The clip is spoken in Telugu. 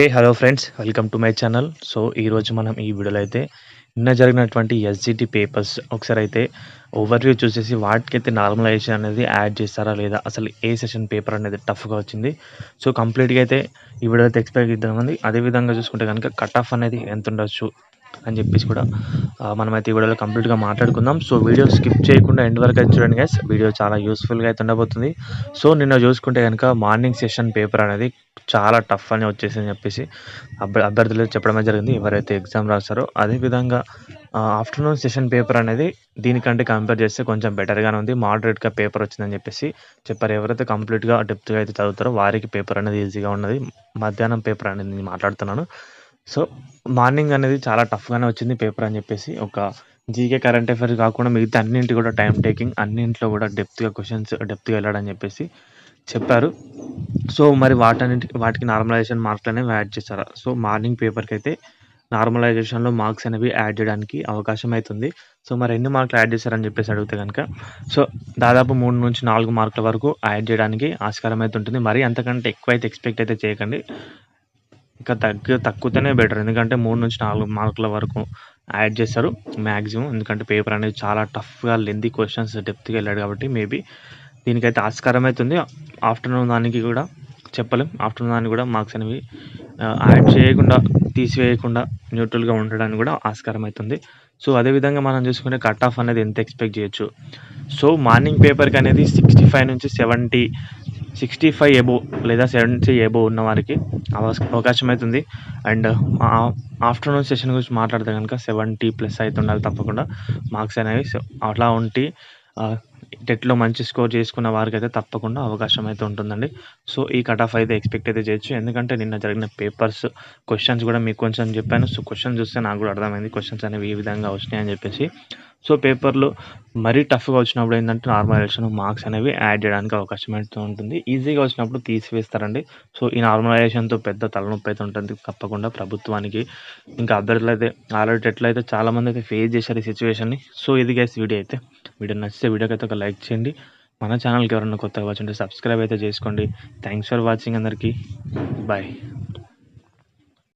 Hey hello friends welcome to my channel so ఈరోజు మనం ఈ వీడియోలో అయితే నిన్న జరిగినటువంటి ఎస్జిటి పేపర్స్ ఒకసారి అయితే ఓవర్వ్యూ చూసేసి వాటికైతే నార్మలైజేషన్ అనేది యాడ్ చేస్తారా లేదా అసలు ఏ సెషన్ పేపర్ అనేది టఫ్గా వచ్చింది? సో కంప్లీట్గా అయితే ఈ వీడియో అయితే ఎక్స్పెక్ట్ ఇద్దామంది అదేవిధంగా చూసుకుంటే కనుక కట్ ఆఫ్ అనేది ఎంత ఉండొచ్చు? అని చెప్పేసి కూడా మనం మనమైతే ఈ వీడియోలో కంప్లీట్గా మాట్లాడుకుందాం. సో వీడియో స్కిప్ చేయకుండా ఎండ్ వరకు అయితే చూడండి గైస్ వీడియో చాలా యూస్ఫుల్గా అయితే ఉండబోతుంది. సో నిన్న చూసుకుంటే కనుక మార్నింగ్ సెషన్ పేపర్ అనేది చాలా టఫ్ అని వచ్చేసి అని చెప్పేసి అభ్యర్థులు చెప్పడమే జరిగింది. ఎవరైతే ఎగ్జామ్ రాస్తారో అదేవిధంగా ఆఫ్టర్నూన్ సెషన్ పేపర్ అనేది దీనికంటే కంపేర్ చేస్తే కొంచెం బెటర్గానే ఉంది. మోడరేట్గా పేపర్ వచ్చిందని చెప్పేసి చెప్పారు. ఎవరైతే కంప్లీట్గా డెప్త్గా అయితే చదువుతారో వారికి పేపర్ అనేది ఈజీగా ఉన్నది. మధ్యాహ్నం పేపర్ అనేది నేను మాట్లాడుతున్నాను. సో మార్నింగ్ అనేది చాలా టఫ్గానే వచ్చింది పేపర్ అని చెప్పేసి. ఒక జీకే కరెంట్ అఫైర్స్ కాకుండా మిగతా అన్నింటి కూడా టైం టేకింగ్ అన్నింటిలో కూడా డెప్త్గా క్వశ్చన్స్ డెప్త్గా వెళ్ళాడని చెప్పేసి చెప్పారు. సో మరి వాటన్నిటి వాటికి నార్మలైజేషన్ మార్క్స్ అనేవి యాడ్ చేశారు? సో మార్నింగ్ పేపర్కి అయితే నార్మలైజేషన్లో మార్క్స్ అనేవి యాడ్ చేయడానికి అవకాశం అవుతుంది సో మరి ఎన్ని మార్కులు యాడ్ చేశారని చెప్పేసి అడిగితే కనుక సో దాదాపు మూడు నుంచి నాలుగు మార్కుల వరకు యాడ్ చేయడానికి ఆస్కారం అయితే ఉంటుంది. మరి అంతకంటే ఎక్కువ అయితే ఎక్స్పెక్ట్ అయితే చేయకండి. ఇంకా తగ్గు తక్కువతోనే బెటర్ ఎందుకంటే మూడు నుంచి నాలుగు మార్కుల వరకు యాడ్ చేస్తారు మ్యాక్సిమం ఎందుకంటే పేపర్ అనేది చాలా టఫ్గా లెంది క్వశ్చన్స్ డెప్త్గా వెళ్ళాడు కాబట్టి మేబీ దీనికైతే ఆస్కారం అవుతుంది ఆఫ్టర్నూన్ దానికి కూడా చెప్పలేం. ఆఫ్టర్నూన్ దానికి కూడా మార్క్స్ అనేవి యాడ్ చేయకుండా తీసివేయకుండా న్యూట్రల్గా ఉండడానికి కూడా ఆస్కారం అవుతుంది సో అదేవిధంగా మనం చూసుకుంటే కట్ ఆఫ్ అనేది ఎంత ఎక్స్పెక్ట్ చేయొచ్చు? సో మార్నింగ్ పేపర్కి అనేది సిక్స్టీ ఫైవ్ నుంచి సెవెంటీ సిక్స్టీ ఫైవ్ ఎబో లేదా సెవెంటీ ఎబో ఉన్న వారికి అవకాశం అవుతుంది అండ్ ఆఫ్టర్నూన్ సెషన్ గురించి మాట్లాడితే కనుక సెవెంటీ ప్లస్ అయితే ఉండాలి తప్పకుండా. మార్క్స్ అనేవి సో అట్లా ఉంటే టెట్లో మంచి స్కోర్ చేసుకున్న వారికి అయితే తప్పకుండా అవకాశం అయితే ఉంటుందండి. సో ఈ కట్ ఆఫ్ అయితే ఎక్స్పెక్ట్ అయితే చేయొచ్చు. ఎందుకంటే నిన్న జరిగిన పేపర్స్ క్వశ్చన్స్ కూడా మీకు కొంచెం చెప్పాను. సో క్వశ్చన్ చూస్తే నాకు కూడా అర్థమైంది. క్వశ్చన్స్ అనేవి ఈ విధంగా వచ్చినాయి అని చెప్పేసి. సో పేపర్లో మరీ టఫ్గా వచ్చినప్పుడు ఏంటంటే నార్మలైజేషన్ మార్క్స్ అనేవి యాడ్ చేయడానికి అవకాశం అయితే ఉంటుంది. ఈజీగా వచ్చినప్పుడు తీసివేస్తారండి. సో ఈ నార్మలైజేషన్తో పెద్ద తలనొప్పి అయితే ఉంటుంది. తప్పకుండా ప్రభుత్వానికి. ఇంకా అభ్యర్థులు అయితే ఆల్రెడీ ఎట్లయితే చాలామంది అయితే ఫేస్ చేశారు ఈ సిచ్యువేషన్ని. సో ఇది గైస్ వీడియో అయితే. వీడియో నచ్చితే వీడియోకి అయితే ఒక లైక్ చేయండి. మన ఛానల్కి ఎవరైనా కొత్తగా వచ్చి ఉంటే సబ్స్క్రైబ్ అయితే చేసుకోండి. థ్యాంక్స్ ఫర్ వాచింగ్ అందరికీ. బాయ్